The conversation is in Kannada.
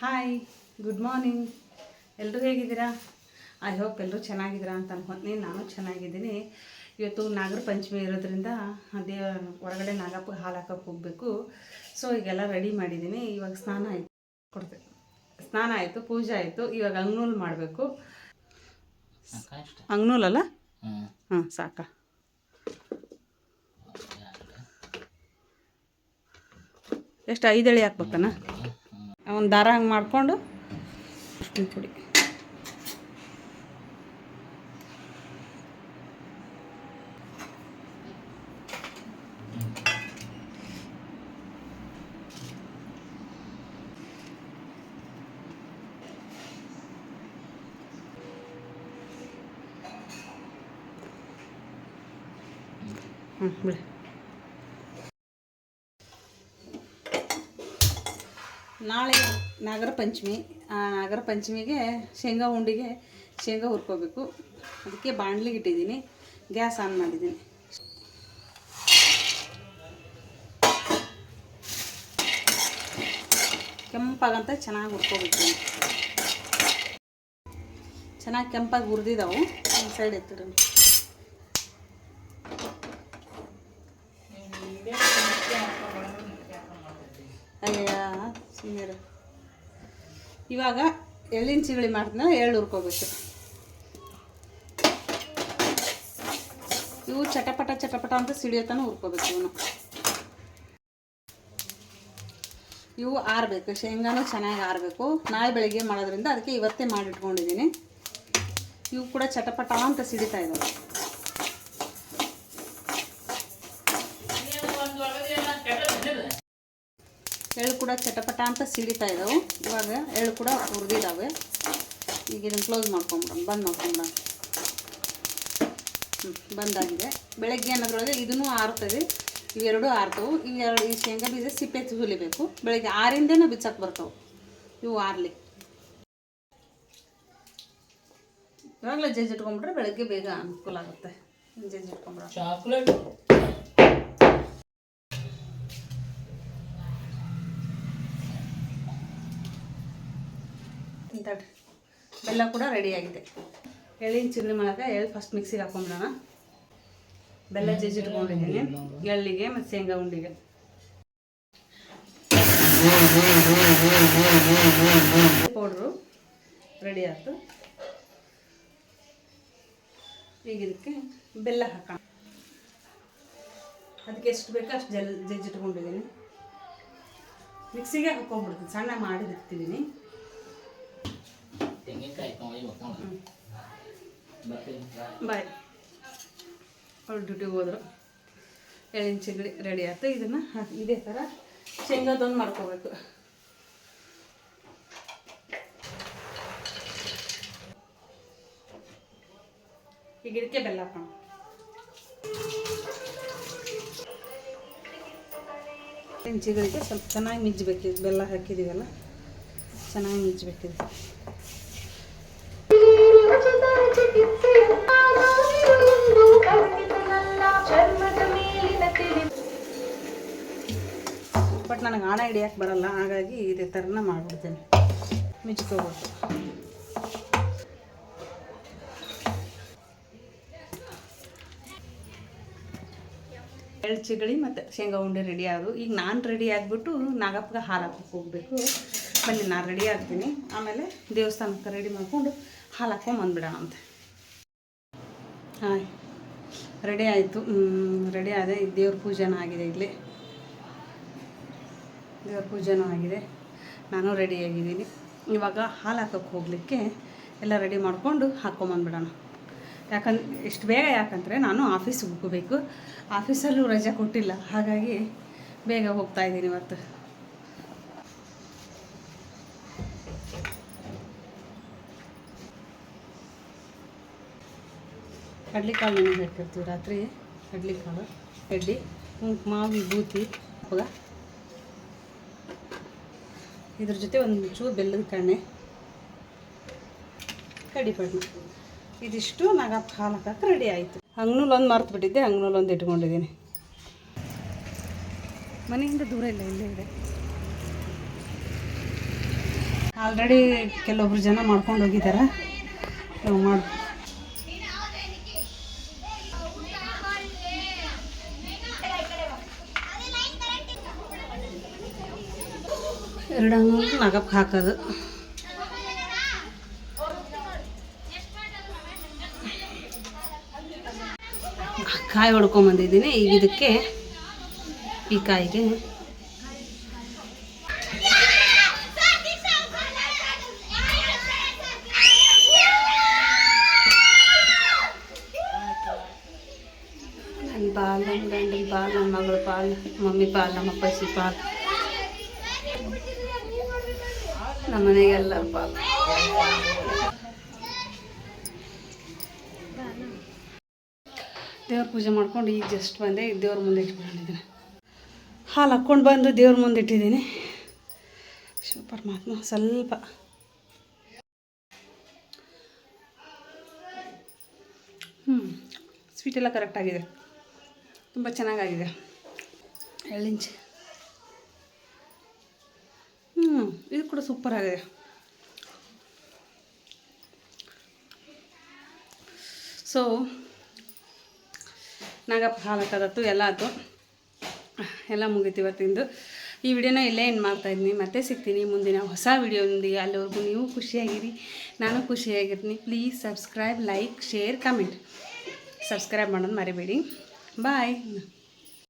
ಹಾಯ್ ಗುಡ್ ಮಾರ್ನಿಂಗ್ ಎಲ್ಲರೂ ಹೇಗಿದ್ದೀರಾ? ಐ ಹೋಪ್ ಎಲ್ಲರೂ ಚೆನ್ನಾಗಿದ್ದೀರಾ ಅಂತ ಅನ್ಕೊಂತೀನಿ. ನಾನು ಚೆನ್ನಾಗಿದ್ದೀನಿ. ಇವತ್ತು ನಾಗರ ಪಂಚಮಿ ಇರೋದ್ರಿಂದ ಅದೇ ಹೊರಗಡೆ ನಾಗಪ್ಪಗೆ ಹಾಲು ಹಾಕೋಕೆ ಹೋಗಬೇಕು. ಸೊ ಈಗೆಲ್ಲ ರೆಡಿ ಮಾಡಿದ್ದೀನಿ. ಇವಾಗ ಸ್ನಾನ ಆಯಿತು. ಕೊಡ್ತೆ. ಸ್ನಾನ ಆಯಿತು ಪೂಜೆ ಆಯಿತು. ಇವಾಗ ಅಂಗ್ನೂಲ್ ಮಾಡಬೇಕು. ಅಂಗ್ನೂಲ್ ಅಂಗ್ನೂಲಲ್ಲ ಹಾಂ ಸಾಕ. ಎಷ್ಟು ಐದು ಎಳೆ ಹಾಕ್ಬೇಕನ ಒಂದು ದಾರ ಹಂಗೆ ಮಾಡಿಕೊಂಡು ಅಷ್ಟು ಪುಡಿ ಹ್ಞೂ ಬಿಡಿ. ನಾಳೆ ನಾಗರ ಪಂಚಮಿ. ಆ, ನಾಗರ ಪಂಚಮಿಗೆ ಶೇಂಗಾ ಉಂಡಿಗೆ ಶೇಂಗಾ ಹುರ್ಕೋಬೇಕು. ಅದಕ್ಕೆ ಬಾಣಲಿಗೆ ಇಟ್ಟಿದ್ದೀನಿ. ಗ್ಯಾಸ್ ಆನ್ ಮಾಡಿದ್ದೀನಿ. ಕೆಂಪಾಗಂತ ಚೆನ್ನಾಗಿ ಹುರ್ಕೋಬೇಕು. ಚೆನ್ನಾಗಿ ಕೆಂಪಾಗಿ ಹುರಿದಿದ್ದಾವು ಒಂದು ಸೈಡ್ ಎತ್ತಿರ ಇವಾಗ ಎಳ್ಳಿನ ಚಿಗಳಿ ಮಾಡ್ತೀನಿ, ಎಳ್ಳು ಹುರ್ಕೋಬೇಕು. ಇವು ಚಟಪಟ ಚಟಪಟ ಅಂತ ಸಿಡಿಯೋತನ ಹುರ್ಕೋಬೇಕು ಇವನು. ಇವು ಆರಬೇಕು, ಶೇಂಗಾನು ಚೆನ್ನಾಗಿ ಆರಬೇಕು. ನಾಳೆ ಬೆಳಿಗ್ಗೆ ಮಾಡೋದ್ರಿಂದ ಅದಕ್ಕೆ ಇವತ್ತೇ ಮಾಡಿಟ್ಕೊಂಡಿದ್ದೀನಿ. ಇವು ಕೂಡ ಚಟಪಟ ಅಂತ ಸಿಡಿತಾ ಇದ್ದಾವೆ ಎಳ್ಳು ಕೂಡ ಚಟಪಟ ಅಂತ ಸಿಡಿತಾ ಇದ್ದಾವೆ ಇವಾಗ ಎಳ್ಳು ಕೂಡ ಹುರಿದಿದ್ದಾವೆ ಈಗ ಇದನ್ನು ಕ್ಲೋಸ್ ಮಾಡ್ಕೊಂಬಿಡೋಣ. ಬಂದ್ ಮಾಡ್ಕೊಂಬಿಡೋಣ. ಹ್ಞೂ ಬಂದಾಗಿದೆ. ಬೆಳಗ್ಗೆ ಅನ್ನೋದ್ರೊಳಗೆ ಇದನ್ನು ಆರ್ತದೆ. ಇವೆರಡು ಆರ್ತವು. ಇವೆರಡು ಈ ಶೇಂಗಾ ಬೀಜ ಸಿಪ್ಪೆ ಸುಲಿಬೇಕು ಬೆಳಗ್ಗೆ ಆರಿಂದನೇ ಬಿಚ್ಚಕ್ಕೆ ಬರ್ತವೆ. ಇವು ಆರ್ಲಿ. ಇವಾಗಲೇ ಜಜ್ಜಿಟ್ಕೊಂಬಿಟ್ರೆ ಬೆಳಗ್ಗೆ ಬೇಗ ಅನುಕೂಲ ಆಗುತ್ತೆ. ಜಜ್ಜಿ ಬೆಲ್ಲ ಕೂಡ ರೆಡಿಯಾಗಿದೆ ಎಳ್ಳಿನ ಚಿಲ್ಲಿ ಮಾಡೋಕೆ ಎಳ್ಳು ಫಸ್ಟ್ ಮಿಕ್ಸಿಗೆ ಹಾಕೊಂಬಿಡೋಣ. ಬೆಲ್ಲ ಜಜ್ಜಿಟ್ಕೊಂಡಿದ್ದೀನಿ. ಎಳ್ಳಿಗೆ ಮತ್ತು ಶೇಂಗಾ ಉಂಡಿಗೆ. ಪೌಡ್ರು ರೆಡಿ ಆಯಿತು. ಈಗ ಇದಕ್ಕೆ ಬೆಲ್ಲ ಹಾಕೋಣ. ಅದಕ್ಕೆ ಎಷ್ಟು ಬೇಕೋ ಅಷ್ಟು ಜಲ್ ಜಜ್ಜಿಟ್ಕೊಂಡಿದ್ದೀನಿ. ಮಿಕ್ಸಿಗೆ ಹಾಕೊಂಡ್ಬಿಡ್ತೀನಿ ಸಣ್ಣ ಬಾಯ್. ಅವ್ಳು ಡ್ಯೂಟಿಗೆ ಹೋದ್ರು. ಎಳ್ಳಿನ ಚಿಗಡಿ ರೆಡಿ ಆಯ್ತು. ಇದನ್ನು ಇದೇ ಥರ ಶೇಂಗಾದೊಂದು ಮಾಡ್ಕೋಬೇಕು. ಈಗ ಇದಕ್ಕೆ ಬೆಲ್ಲ ಹಾಕೋಣ. ಇಂಚುಗಳಿಗೆ ಚಿಗಡಿಗೆ ಸ್ವಲ್ಪ ಚೆನ್ನಾಗಿ ಮಿಜ್ಬೇಕಿದೆ ಬೆಲ್ಲ ಹಾಕಿದ್ದೀವಲ್ಲ ಚೆನ್ನಾಗಿ ಮಿಜ್ಬೇಕಿದೆ ನನಗೆ ಆಣ ಹಿಡಿಯಕ್ಕೆ ಬರಲ್ಲ, ಹಾಗಾಗಿ ಇದೇ ಥರನ ಮಾಡ್ಬಿಡ್ತೀನಿ. ಮಿಚ್ಕೋಬೋದು. ಎಳ್ಳು ಚಿಗಳಿ ಮತ್ತು ಶೇಂಗಾ ಉಂಡೆ ರೆಡಿ ಆದವು ಈಗ ನಾನು ರೆಡಿ ಆಗಿಬಿಟ್ಟು ನಾಗಪ್ಪಗೆ ಹಾಲು ಹಾಕೋಕೆ ಹೋಗಬೇಕು. ಬನ್ನಿ, ನಾನು ರೆಡಿ ಆಗ್ತೀನಿ. ಆಮೇಲೆ ದೇವಸ್ಥಾನಕ್ಕೆ ರೆಡಿ ಮಾಡಿಕೊಂಡು ಹಾಲು ಹಾಕೊಂಡು ಬಂದ್ಬಿಡೋಣ ಅಂತೆ. ಹಾಯ್. ರೆಡಿ ಆಯಿತು. ರೆಡಿ ಆದೆ. ದೇವ್ರ ಪೂಜೆನ ಆಗಿದೆ ಇಲ್ಲಿ. ದೇವ್ರ ಪೂಜೆನೂ ಆಗಿದೆ. ನಾನು ರೆಡಿಯಾಗಿದ್ದೀನಿ ಇವಾಗ ಹಾಲು ಹಾಕೋಕ್ಕೆ ಹೋಗಲಿಕ್ಕೆ ಎಲ್ಲ ರೆಡಿ ಮಾಡಿಕೊಂಡು ಹಾಕ್ಕೊಂಬಂದ್ಬಿಡೋಣ ಯಾಕಂದ್ರೆ ಇಷ್ಟು ಬೇಗ ಯಾಕಂದರೆ ನಾನು ಆಫೀಸಿಗೆ ಹೋಗಬೇಕು. ಆಫೀಸಲ್ಲೂ ರಜೆ ಕೊಟ್ಟಿಲ್ಲ. ಹಾಗಾಗಿ ಬೇಗ ಹೋಗ್ತಾ ಇದ್ದೀನಿ ಇವತ್ತು. ಕಡ್ಲೆಕಾಳು ನೆನೆ ಹಾಕಿರ್ತೀವಿ ರಾತ್ರಿ ಕಡ್ಲಿಕಾಳು ಮಾವಿ ಬೂತಿ ಹೌದಾ ಇದ್ರ ಜೊತೆ ಒಂದು ಚೂರು ಬೆಲ್ಲದ ಕಣ್ಣೆ. ಕಡಿಪಣ್ಣು ಇದಿಷ್ಟು ನಾಗಪ್ಪ ಹಾಲು ಹಾಕಕ್ಕೆ ರೆಡಿ ಆಯಿತು ಹಂಗ್ನೂಲೊಂದು ಮರ್ತು ಬಿಟ್ಟಿದ್ದೆ ಹಂಗ್ನೂಲೊಂದು ಇಟ್ಕೊಂಡಿದ್ದೀನಿ. ಮನೆಯಿಂದ ದೂರ ಇಲ್ಲ, ಇಲ್ಲೇ ಇದೆ. ಆಲ್ರೆಡಿ ಕೆಲವೊಬ್ರು ಜನ ಮಾಡ್ಕೊಂಡು ಹೋಗಿದ್ದಾರೆ ನಾವು ಮಾಡಿ ಎರಡನ್ನೂ ನಗಕ್ಕೆ ಹಾಕೋದು. ಕಾಯಿ ಹೊಡ್ಕೊಂಬಂದಿದ್ದೀನಿ ಈಗ ಇದಕ್ಕೆ ಈ ಕಾಯಿಗೆ ನನ್ನ ಪಾಲು, ನನ್ನ ಗಂಡನ ಪಾಲ್, ನನ್ನ ಮಗಳ ಪಾಲ್, ಮಮ್ಮಿ ಪಾಲ್, ನಮ್ಮ ಅಪ್ಪಸಿ ಪಾಲು. ನಮ್ಮ ದೇವ್ರ ಪೂಜೆ ಮಾಡ್ಕೊಂಡು ಈಗ ಜಸ್ಟ್ ಬಂದೆ, ಈಗ ದೇವ್ರ ಮುಂದೆ ಇಟ್ಕೊಂಡಿದ್ದೀನಿ. ಹಾಲು ಹಾಕ್ಕೊಂಡು ಬಂದು ದೇವ್ರ ಮುಂದೆ ಇಟ್ಟಿದ್ದೀನಿ. ಪರಮಾತ್ಮ, ಸ್ವಲ್ಪ. ಹ್ಞೂ ಸ್ವೀಟ್ ಎಲ್ಲ ಕರೆಕ್ಟಾಗಿದೆ ತುಂಬ ಚೆನ್ನಾಗಾಗಿದೆ. ಎಳ್ಳಿಂಚು ಹ್ಞೂ ಇದು ಕೂಡ ಸೂಪರ್ ಆಗಿದೆ. ಸೊ ನಾಗಪ್ಪ ಹಾಲು ಹಾಕೋದತ್ತು ಎಲ್ಲ ಆಯಿತು. ಎಲ್ಲ ಮುಗೀತು ಇವತ್ತಿಂದು. ಈ ವಿಡಿಯೋನ ಇಲ್ಲೇ ಏನು ಮಾಡ್ತಾಯಿದ್ದೀನಿ ಮತ್ತೆ ಸಿಗ್ತೀನಿ ಮುಂದಿನ ಹೊಸ ವಿಡಿಯೋದೊಂದಿಗೆ ಅಲ್ಲಿವರೆಗೂ ನೀವು ಖುಷಿಯಾಗಿರಿ, ನಾನು ಖುಷಿಯಾಗಿರ್ತೀನಿ. Please subscribe like share comment subscribe ಮಾಡೋದು ಮರಿಬೇಡಿ. ಬಾಯ್